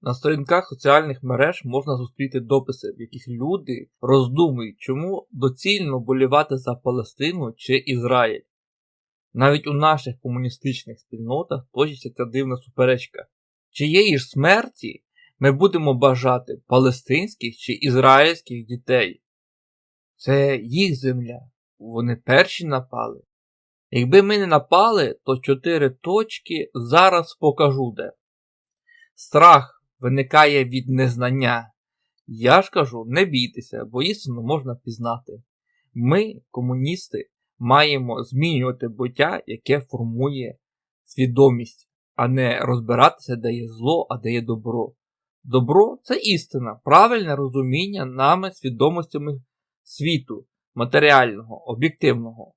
На сторінках соціальних мереж можна зустріти дописи, в яких люди роздумують, чому доцільно болівати за Палестину чи Ізраїль. Навіть у наших комуністичних спільнотах точиться ця дивна суперечка. Чиєї ж смерті ми будемо бажати палестинських чи ізраїльських дітей? Це їх земля. Вони перші напали. Якби ми не напали, то чотири точки зараз покажу де. Страх виникає від незнання. Я ж кажу, не бійтеся, бо істину можна пізнати. Ми, комуністи, маємо змінювати буття, яке формує свідомість, а не розбиратися, де є зло, а де є добро. Добро це істина, правильне розуміння нами свідомостями світу, матеріального, об'єктивного.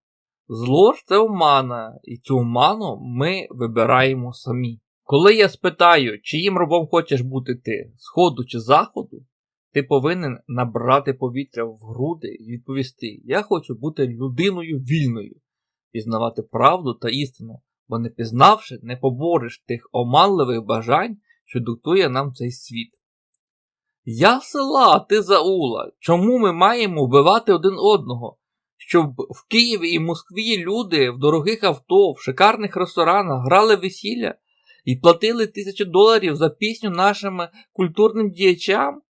Зло ж це омана, і цю оману ми вибираємо самі. Коли я спитаю, чиїм рабом хочеш бути ти, сходу чи заходу, ти повинен набрати повітря в груди і відповісти: Я хочу бути людиною вільною, пізнавати правду та істину, бо не пізнавши, не побореш тих оманливих бажань, що диктує нам цей світ. Я села, ти заула. Чому ми маємо вбивати один одного? Щоб в Києві і Москві люди в дорогих авто, в шикарних ресторанах грали весілля і платили тисячі доларів за пісню нашим культурним діячам?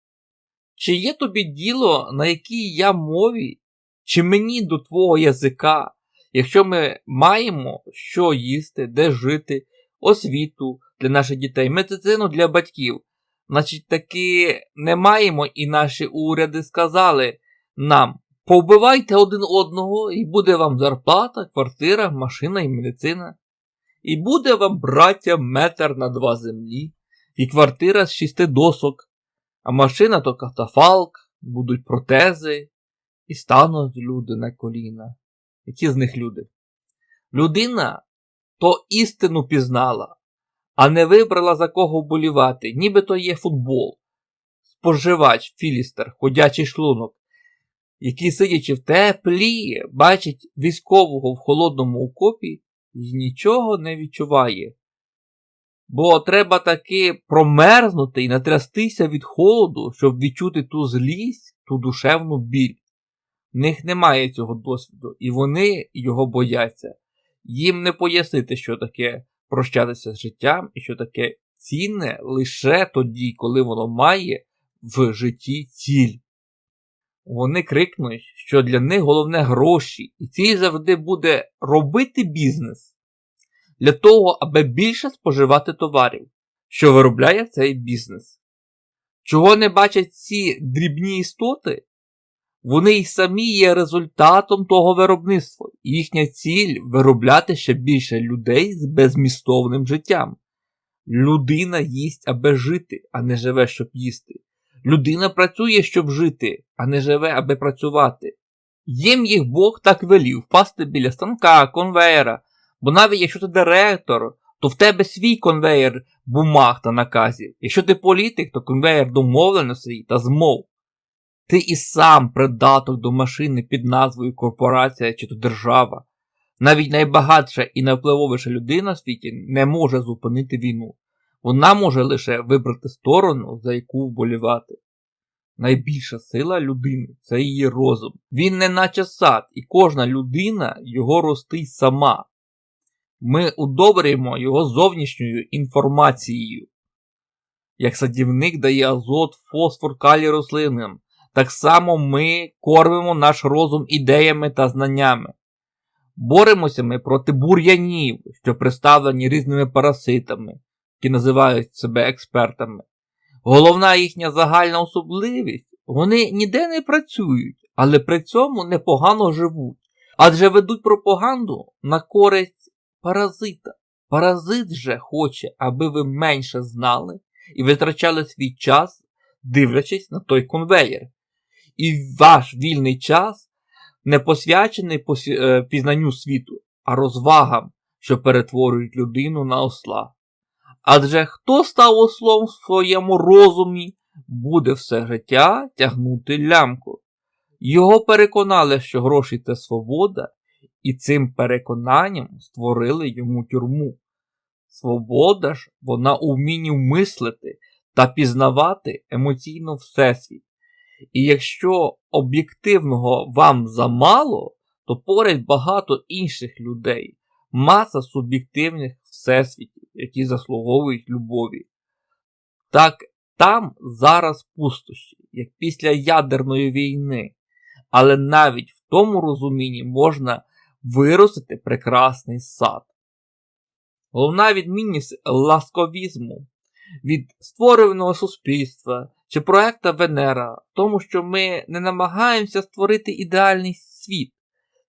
Чи є тобі діло, на якій я мові, чи мені до твого язика, якщо ми маємо що їсти, де жити, освіту для наших дітей, медицину для батьків? Значить, таки не маємо і наші уряди сказали нам: повбивайте один одного, і буде вам зарплата, квартира, машина і медицина. І буде вам, браття, метр на два землі, і квартира з шести досок, а машина то катафалк, будуть протези, і стануть люди на коліна. Які з них люди? Людина то істину пізнала, а не вибрала за кого болівати, ніби то є футбол, споживач, філістер, ходячий шлунок, який, сидячи в теплі, бачить військового в холодному окопі і нічого не відчуває. Бо треба таки промерзнути і натрястися від холоду, щоб відчути ту злість, ту душевну біль. В них немає цього досвіду, і вони його бояться. Їм не пояснити, що таке прощатися з життям і що таке цінне лише тоді, коли воно має в житті ціль. Вони крикнуть, що для них головне гроші, і ціль завжди буде робити бізнес для того, аби більше споживати товарів, що виробляє цей бізнес. Чого не бачать ці дрібні істоти? Вони й самі є результатом того виробництва, їхня ціль виробляти ще більше людей з безмістовним життям. Людина їсть, аби жити, а не живе, щоб їсти. Людина працює, щоб жити, а не живе, аби працювати. Їм їх Бог так велів впасти біля станка, конвейера, бо навіть якщо ти директор, то в тебе свій конвейер бумаг та наказів. Якщо ти політик, то конвейер домовленостей та змов. Ти і сам придаток до машини під назвою корпорація чи то держава. Навіть найбагатша і найвпливовіша людина в світі не може зупинити війну. Вона може лише вибрати сторону, за яку вболівати. Найбільша сила людини це її розум. Він не наче сад, і кожна людина його ростить сама. Ми удобрюємо його зовнішньою інформацією. Як садівник дає азот, фосфор, калій рослинам, так само ми кормимо наш розум ідеями та знаннями. Боремося ми проти бур'янів, що представлені різними параситами, які називають себе експертами. Головна їхня загальна особливість вони ніде не працюють, але при цьому непогано живуть, адже ведуть пропаганду на користь паразита. Паразит же хоче, аби ви менше знали і витрачали свій час, дивлячись на той конвеєр. І ваш вільний час не посвячений е, пізнанню світу, а розвагам, що перетворюють людину на осла. Адже хто став ослом в своєму розумі, буде все життя тягнути лямку. Його переконали, що гроші це свобода, і цим переконанням створили йому тюрму. Свобода ж, вона у мислити та пізнавати емоційно всесвіт. І якщо об'єктивного вам замало, то поряд багато інших людей, маса суб'єктивних всесвітів, які заслуговують любові. Так там зараз пустощі, як після ядерної війни, але навіть в тому розумінні можна виростити прекрасний сад. Головна відмінність ласковізму від створеного суспільства чи проекта Венера в тому, що ми не намагаємося створити ідеальний світ.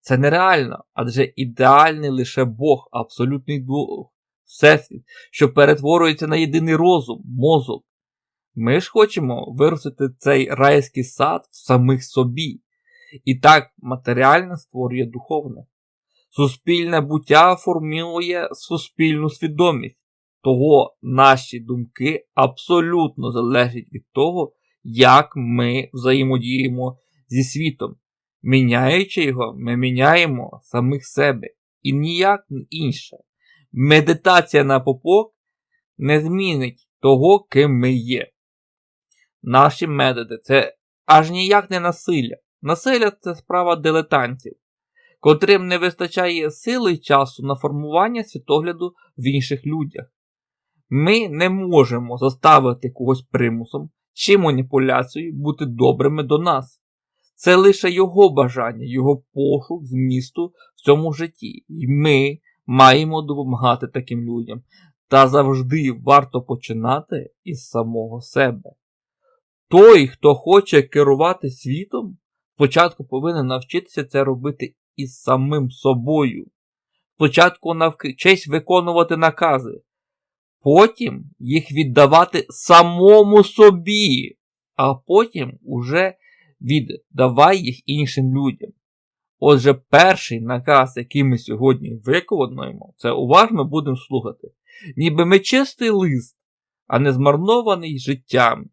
Це нереально, адже ідеальний лише Бог, абсолютний дух, всесвіт, що перетворюється на єдиний розум, мозок. Ми ж хочемо виростити цей райський сад в самих собі. І так матеріальне створює духовне. Суспільне буття формує суспільну свідомість, того наші думки абсолютно залежать від того, як ми взаємодіємо зі світом. Міняючи його, ми міняємо самих себе і ніяк інше. Медитація на попок не змінить того, ким ми є. Наші методи це аж ніяк не насилля. Насилля це справа дилетантів, котрим не вистачає сили й часу на формування світогляду в інших людях. Ми не можемо заставити когось примусом чи маніпуляцією бути добрими до нас. Це лише його бажання, його пошук змісту в цьому житті. І ми маємо допомагати таким людям. Та завжди варто починати із самого себе. Той, хто хоче керувати світом, спочатку повинен навчитися це робити із самим собою. Спочатку навчись виконувати накази, потім їх віддавати самому собі, а потім уже віддавай їх іншим людям. Отже, перший наказ, який ми сьогодні виконуємо, це уважно будемо слухати. Ніби ми чистий лист, а не змарнований життям,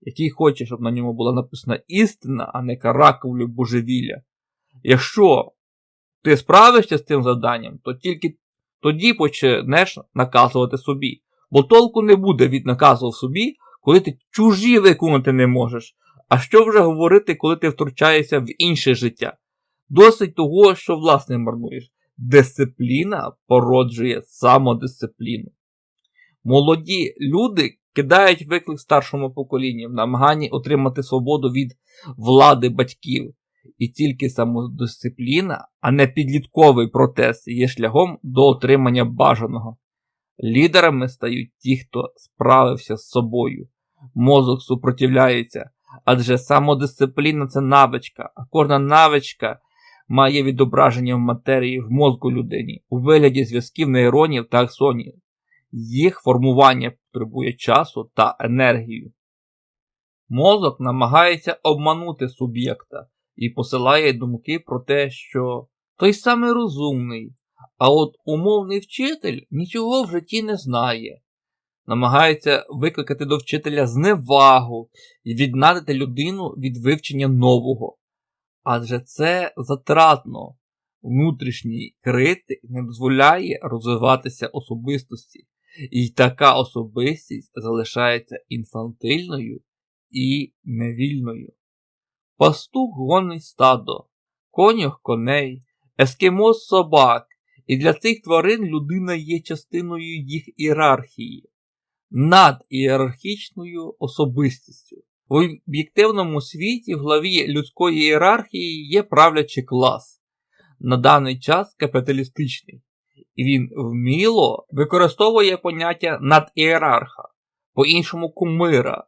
який хоче, щоб на ньому була написана істина, а не каракулю божевілля. Якщо ти справишся з цим завданням, то тільки тоді почнеш наказувати собі. Бо толку не буде від наказу собі, коли ти чужі виконати не можеш. А що вже говорити, коли ти втручаєшся в інше життя? Досить того, що власне марнуєш. Дисципліна породжує самодисципліну. Молоді люди кидають виклик старшому поколінню в намаганні отримати свободу від влади батьків. І тільки самодисципліна, а не підлітковий протест є шляхом до отримання бажаного. Лідерами стають ті, хто справився з собою. Мозок супротивляється, адже самодисципліна це навичка, а кожна навичка має відображення в матерії в мозку людині у вигляді зв'язків нейронів та аксонів. Їх формування потребує часу та енергію. Мозок намагається обманути суб'єкта і посилає думки про те, що той самий розумний, а от умовний вчитель нічого в житті не знає. Намагається викликати до вчителя зневагу і віднадити людину від вивчення нового. Адже це затратно. Внутрішній критик не дозволяє розвиватися особистості, і така особистість залишається інфантильною і невільною. Пастух гонить стадо, конюх коней, ескімос собак, і для цих тварин людина є частиною їх ієрархії, над ієрархічною особистістю. В об'єктивному світі в главі людської ієрархії є правлячий клас, на даний час капіталістичний, і він вміло використовує поняття надієрарха, по-іншому кумира,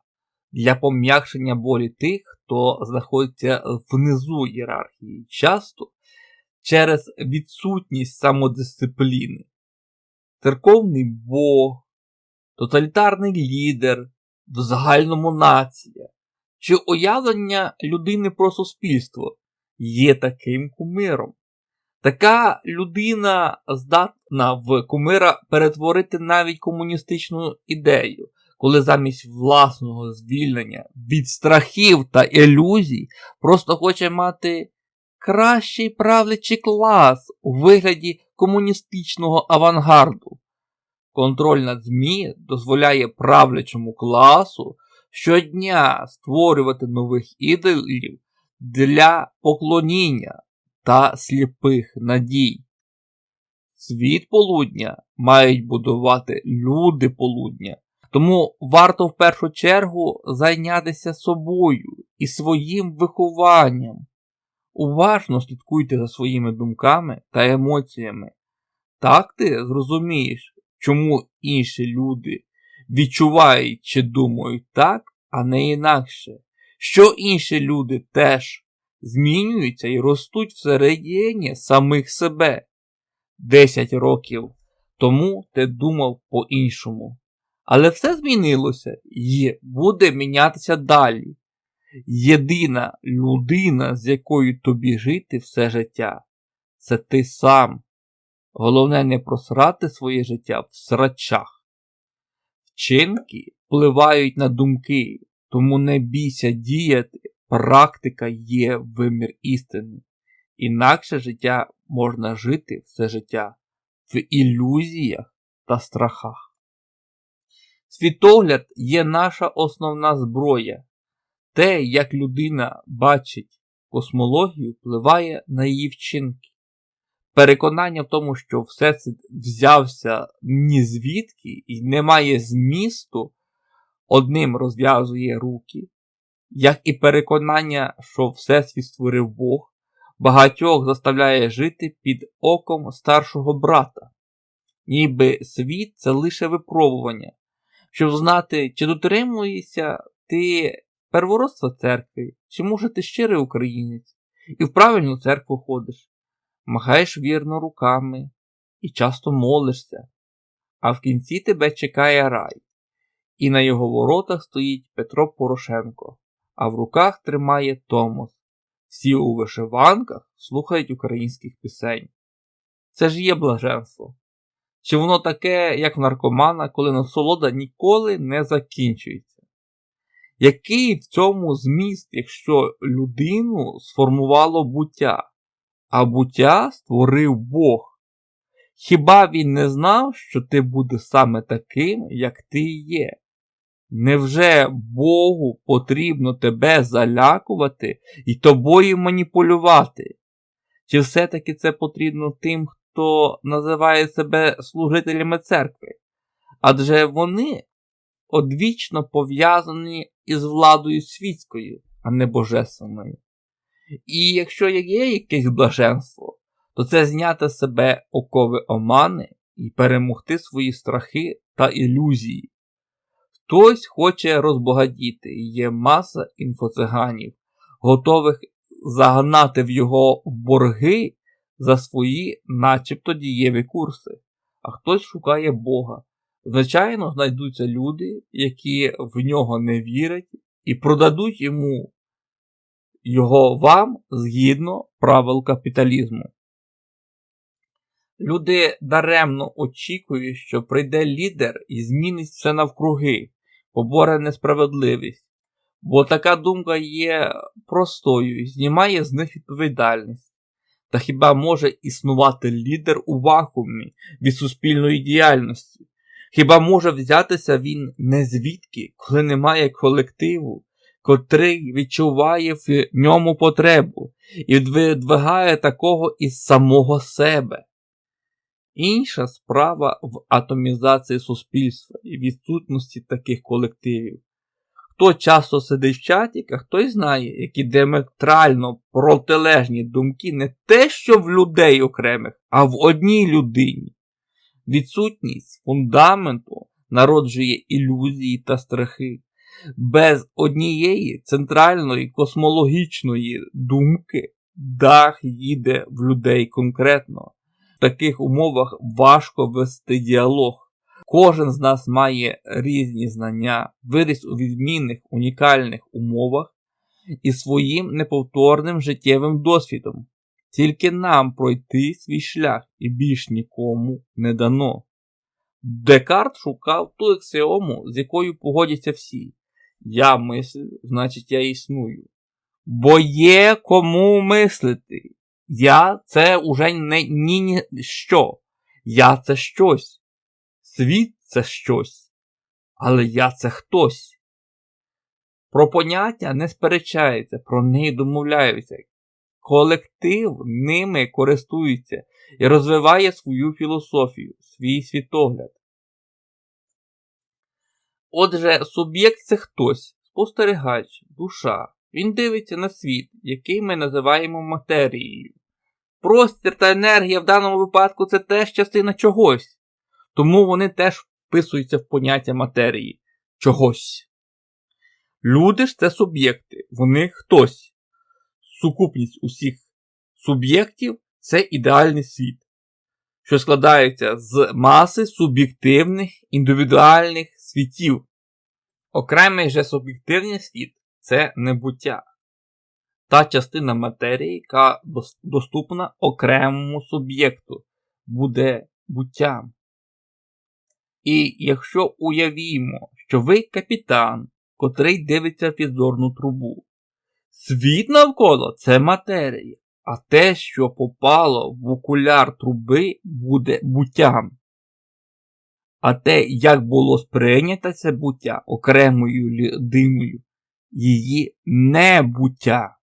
для пом'якшення болі тих, хто знаходиться внизу ієрархії, часто через відсутність самодисципліни. Церковний Бог, тоталітарний лідер, в загальному нація чи уявлення людини про суспільство є таким кумиром. Така людина здатна в кумира перетворити навіть комуністичну ідею, коли замість власного звільнення від страхів та ілюзій просто хоче мати кращий правлячий клас у вигляді комуністичного авангарду. Контроль над ЗМІ дозволяє правлячому класу щодня створювати нових ідолів для поклоніння та сліпих надій. Світ полудня мають будувати люди полудня. Тому варто в першу чергу зайнятися собою і своїм вихованням. Уважно слідкуйте за своїми думками та емоціями. Так ти зрозумієш, чому інші люди відчувають чи думають так, а не інакше. Що інші люди теж змінюються і ростуть всередині самих себе. Десять років тому ти думав по-іншому. Але все змінилося і буде мінятися далі. Єдина людина, з якою тобі жити все життя, це ти сам. Головне не просрати своє життя в срачах. Вчинки впливають на думки, тому не бійся діяти, практика є вимір істини. Інакше життя можна жити все життя в ілюзіях та страхах. Світогляд є наша основна зброя. Те, як людина бачить космологію, впливає на її вчинки. Переконання в тому, що Всесвіт взявся ні звідки і не має змісту, одним розв'язує руки, як і переконання, що Всесвіт створив Бог, багатьох заставляє жити під оком старшого брата, ніби світ це лише випробування, щоб знати, чи дотримуєшся ти первородства церкви, чи може ти щирий українець, і в правильну церкву ходиш, махаєш вірно руками і часто молишся, а в кінці тебе чекає рай, і на його воротах стоїть Петро Порошенко, а в руках тримає Томос. Всі у вишиванках слухають українських пісень. Це ж є блаженство. Чи воно таке, як в наркомана, коли насолода ніколи не закінчується? Який в цьому зміст, якщо людину сформувало буття, а буття створив Бог? Хіба він не знав, що ти будеш саме таким, як ти є? Невже Богу потрібно тебе залякувати і тобою маніпулювати? Чи все-таки це потрібно тим, хто називає себе служителями церкви? Адже вони одвічно пов'язані із владою світською, а не божественною. І якщо є якесь блаженство, то це зняти з себе окови омани і перемогти свої страхи та ілюзії. Хтось хоче розбагатіти, є маса інфоциганів, готових загнати в його борги за свої, начебто дієві курси, а хтось шукає Бога. Звичайно, знайдуться люди, які в нього не вірять і продадуть йому його вам згідно правил капіталізму. Люди даремно очікують, що прийде лідер і змінить все навкруги, поборе несправедливість, бо така думка є простою і знімає з них відповідальність. Та хіба може існувати лідер у вакуумі від суспільної діяльності? Хіба може взятися він не звідки, коли немає колективу, котрий відчуває в ньому потребу і видвигає такого із самого себе? Інша справа в атомізації суспільства і відсутності таких колективів. Хто часто сидить в чатіках, той знає, які діаметрально протилежні думки не те, що в людей окремих, а в одній людині. Відсутність фундаменту народжує ілюзії та страхи. Без однієї центральної космологічної думки дах їде в людей конкретно В таких умовах важко вести діалог. Кожен з нас має різні знання, виріс у відмінних унікальних умовах і своїм неповторним життєвим досвідом. Тільки нам пройти свій шлях і більш нікому не дано. Декарт шукав ту аксіому, з якою погодяться всі. Я мислю, значить я існую. Бо є кому мислити. Я це уже не ні, ні що. Я це щось. Світ це щось, але я це хтось. Про поняття не сперечаються, про них домовляються. Колектив ними користується і розвиває свою філософію, свій світогляд. Отже, суб'єкт це хтось, спостерігач, душа. Він дивиться на світ, який ми називаємо матерією. Простір та енергія в даному випадку це теж частина чогось. Тому вони теж вписуються в поняття матерії чогось. Люди ж це суб'єкти, вони хтось. Сукупність усіх суб'єктів це ідеальний світ, що складається з маси суб'єктивних індивідуальних світів. Окремий же суб'єктивний світ це небуття. Та частина матерії, яка доступна окремому суб'єкту, буде буттям. І якщо уявімо, що ви капітан, котрий дивиться в підзорну трубу, світ навколо це матерія, а те, що попало в окуляр труби, буде буттям. А те, як було сприйнято це буття окремою людиною, її небуття.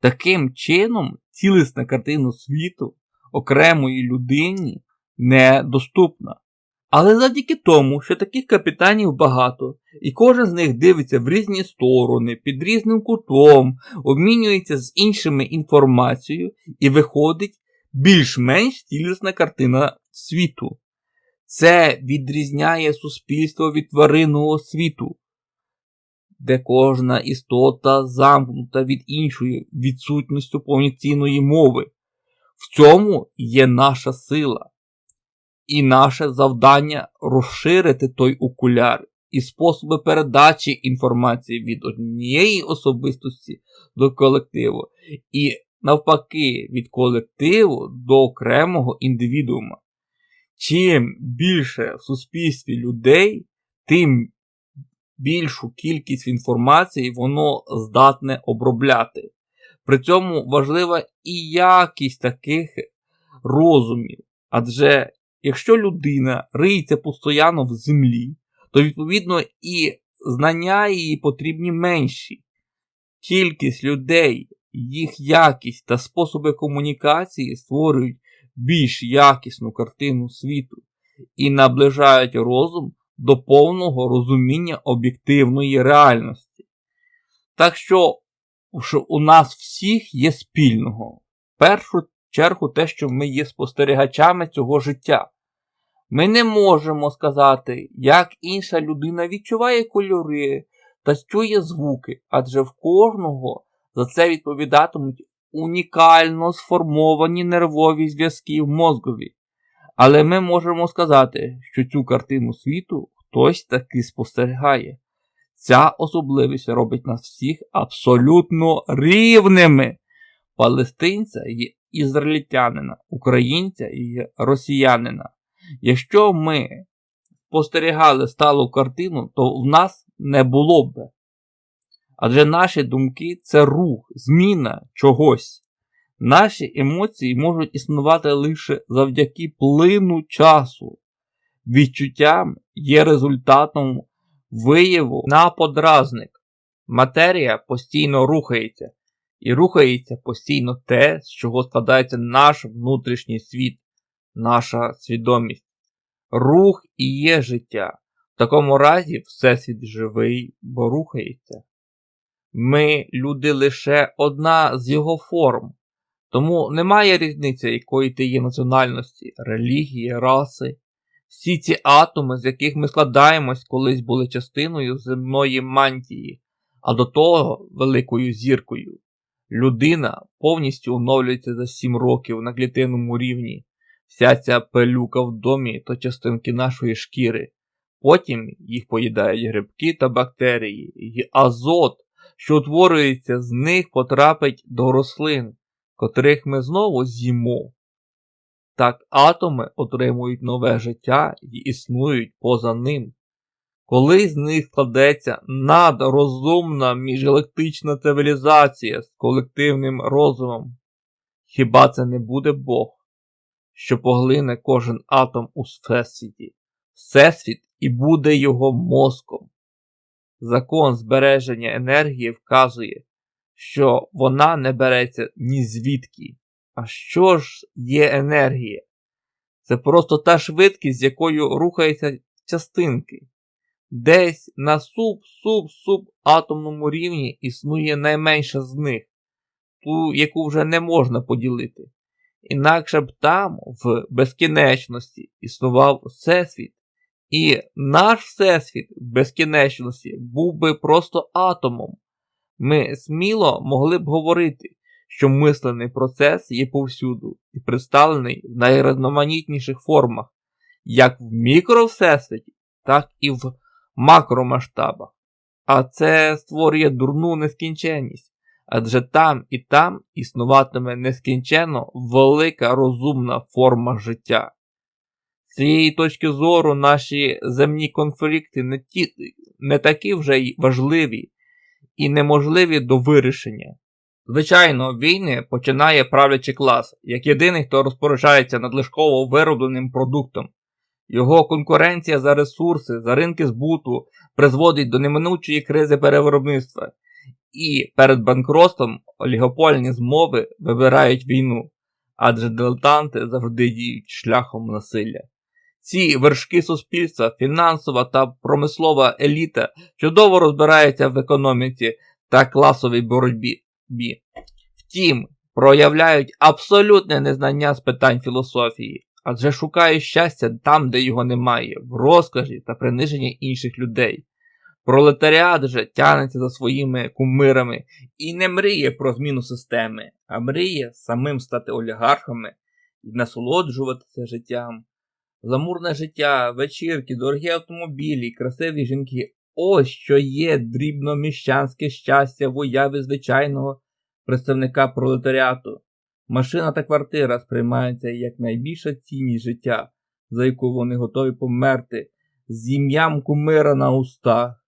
Таким чином, цілісна картина світу окремої людині недоступна. Але завдяки тому, що таких капітанів багато, і кожен з них дивиться в різні сторони, під різним кутом, обмінюється з іншими інформацією і виходить більш-менш цілісна картина світу. Це відрізняє суспільство від тваринного світу, де кожна істота замкнута від іншої відсутністю повноцінної мови. В цьому є наша сила. І наше завдання розширити той окуляр і способи передачі інформації від однієї особистості до колективу, і навпаки, від колективу до окремого індивідуума. Чим більше в суспільстві людей, тим більшу кількість інформації воно здатне обробляти. При цьому важлива і якість таких розумів. Адже якщо людина риється постійно в землі, то відповідно і знання її потрібні менші. Кількість людей, їх якість та способи комунікації створюють більш якісну картину світу і наближають розум до повного розуміння об'єктивної реальності. Так що у нас всіх є спільного. В першу чергу те, що ми є спостерігачами цього життя. Ми не можемо сказати, як інша людина відчуває кольори та чує звуки, адже в кожного за це відповідатимуть унікально сформовані нервові зв'язки в мозгові. Але ми можемо сказати, що цю картину світу хтось таки спостерігає. Ця особливість робить нас всіх абсолютно рівними. Палестинця і ізраїльтянина, українця і росіянина. Якщо ми спостерігали сталу картину, то в нас не було б. Адже наші думки це рух, зміна чогось. Наші емоції можуть існувати лише завдяки плину часу. Відчуттям є результатом вияву на подразник. Матерія постійно рухається, і рухається постійно те, з чого складається наш внутрішній світ, наша свідомість. Рух і є життя. В такому разі Всесвіт живий, бо рухається. Ми, люди, лише одна з його форм. Тому немає різниці, якої ти є національності, релігії, раси. Всі ці атоми, з яких ми складаємось, колись були частиною земної мантії, а до того великою зіркою. Людина повністю оновлюється за 7 років на клітинному рівні. Вся ця пилюка в домі то частинки нашої шкіри. Потім їх поїдають грибки та бактерії, і азот, що утворюється з них, потрапить до рослин котрих ми знову з'їмо. Так атоми отримують нове життя і існують поза ним. Коли з них складеться надрозумна міжгалактична цивілізація з колективним розумом, хіба це не буде Бог, що поглине кожен атом у всесвіті, Всесвіт і буде його мозком. Закон збереження енергії вказує, що вона не береться ні звідки. А що ж є енергія? Це просто та швидкість, з якою рухаються частинки. Десь на суп-суп-суп-атомному рівні існує найменша з них, ту, яку вже не можна поділити. Інакше б там, в безкінечності, існував Всесвіт, і наш Всесвіт в безкінечності був би просто атомом. Ми сміло могли б говорити, що мислений процес є повсюду і представлений в найрізноманітніших формах, як в мікровсесвіті, так і в макромасштабах. А це створює дурну нескінченність, адже там і там існуватиме нескінченно велика розумна форма життя. З цієї точки зору наші земні конфлікти не, ті, не такі вже й важливі і неможливі до вирішення. Звичайно, війни починає правлячий клас, як єдиний, хто розпоряджається надлишково виробленим продуктом. Його конкуренція за ресурси, за ринки збуту призводить до неминучої кризи перевиробництва. І перед банкротством олігопольні змови вибирають війну, адже дилетанти завжди діють шляхом насилля. Ці вершки суспільства, фінансова та промислова еліта чудово розбираються в економіці та класовій боротьбі. Втім, проявляють абсолютне незнання з питань філософії, адже шукають щастя там, де його немає, в розкажі та приниженні інших людей. Пролетаріат же тянеться за своїми кумирами і не мріє про зміну системи, а мріє самим стати олігархами і насолоджуватися життям. Замурне життя, вечірки, дорогі автомобілі, красиві жінки ось що є дрібноміщанське щастя в уяві звичайного представника пролетаріату. Машина та квартира сприймаються як найбільша цінність життя, за яку вони готові померти, з ім'ям кумира на устах.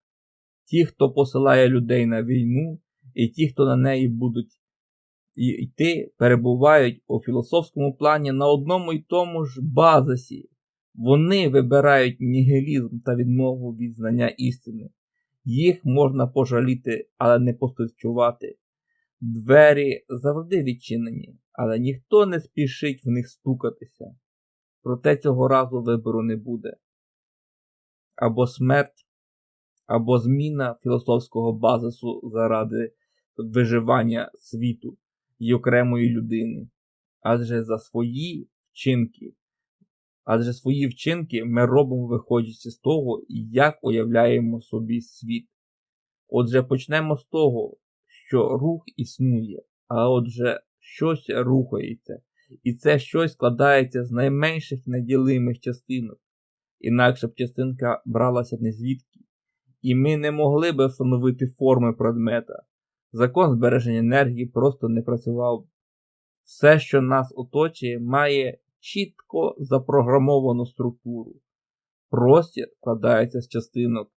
Ті, хто посилає людей на війну, і ті, хто на неї будуть йти, перебувають у філософському плані на одному й тому ж базисі. Вони вибирають нігілізм та відмову від знання істини. Їх можна пожаліти, але не постачувати. Двері завжди відчинені, але ніхто не спішить в них стукатися. Проте цього разу вибору не буде. Або смерть, або зміна філософського базису заради виживання світу і окремої людини. Адже за свої вчинки адже свої вчинки ми робимо виходячи з того, як уявляємо собі світ. Отже, почнемо з того, що рух існує, а отже, щось рухається, і це щось складається з найменших неділимих частинок, інакше б частинка бралася не звідки, і ми не могли б встановити форми предмета. Закон збереження енергії просто не працював. Все, що нас оточує, має чітко запрограмовану структуру. Простір складається з частинок.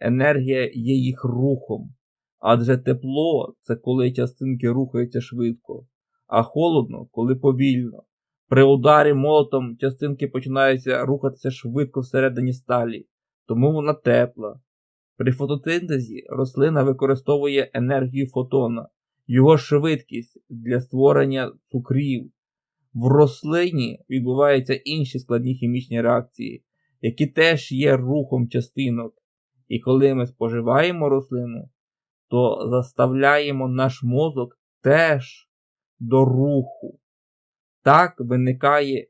Енергія є їх рухом, адже тепло це коли частинки рухаються швидко, а холодно, коли повільно. При ударі молотом частинки починаються рухатися швидко всередині сталі, тому вона тепла. При фотосинтезі рослина використовує енергію фотона, його швидкість для створення цукрів, в рослині відбуваються інші складні хімічні реакції, які теж є рухом частинок. І коли ми споживаємо рослину, то заставляємо наш мозок теж до руху. Так виникає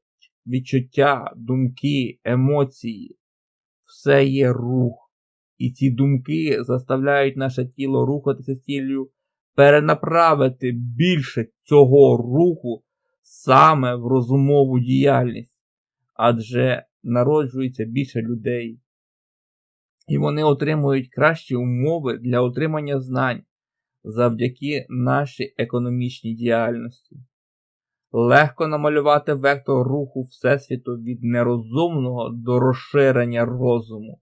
відчуття, думки, емоції. Все є рух. І ці думки заставляють наше тіло рухатися з цілею перенаправити більше цього руху саме в розумову діяльність, адже народжується більше людей, і вони отримують кращі умови для отримання знань завдяки нашій економічній діяльності. Легко намалювати вектор руху Всесвіту від нерозумного до розширення розуму.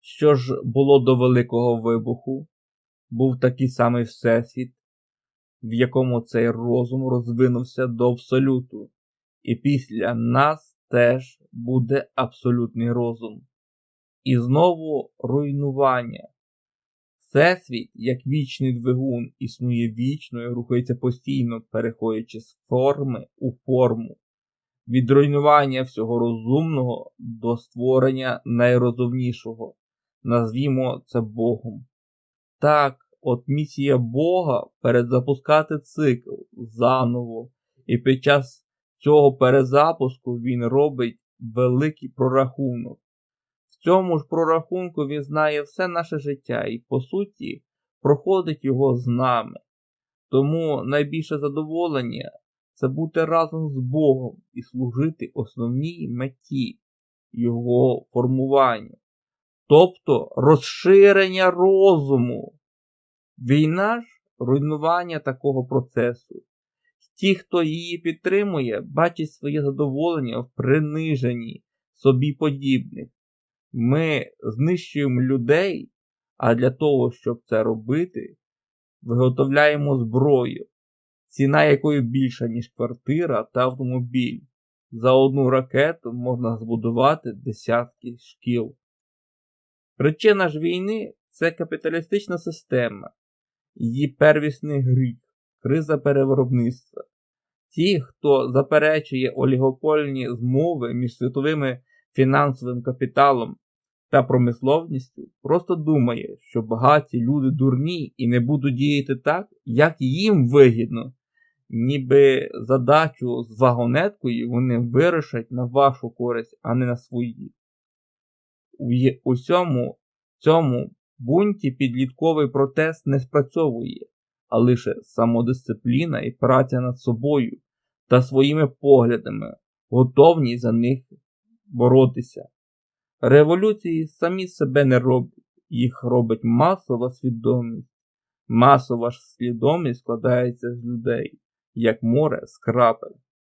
Що ж було до Великого Вибуху? Був такий самий Всесвіт, в якому цей розум розвинувся до абсолюту, і після нас теж буде абсолютний розум. І знову руйнування. Всесвіт, як вічний двигун, існує вічно і рухається постійно, переходячи з форми у форму, від руйнування всього розумного до створення найрозумнішого. Назвімо це Богом. Так, от місія Бога перезапускати цикл заново, і під час цього перезапуску він робить великий прорахунок. В цьому ж прорахунку він знає все наше життя і, по суті, проходить його з нами. Тому найбільше задоволення це бути разом з Богом і служити основній меті Його формуванню, тобто розширення розуму. Війна ж руйнування такого процесу. Ті, хто її підтримує, бачать своє задоволення в приниженні собі подібних. Ми знищуємо людей, а для того, щоб це робити, виготовляємо зброю, ціна якої більша, ніж квартира та автомобіль. За одну ракету можна збудувати десятки шкіл. Причина ж війни це капіталістична система, її первісний гріх, криза перевиробництва. Ті, хто заперечує олігопольні змови між світовими фінансовим капіталом та промисловністю, просто думає, що багаті люди дурні і не будуть діяти так, як їм вигідно, ніби задачу з вагонеткою вони вирішать на вашу користь, а не на свої. У усьому цьому бунті підлітковий протест не спрацьовує, а лише самодисципліна і праця над собою та своїми поглядами, готовність за них боротися. Революції самі себе не роблять, їх робить масова свідомість. Масова ж свідомість складається з людей, як море з крапель.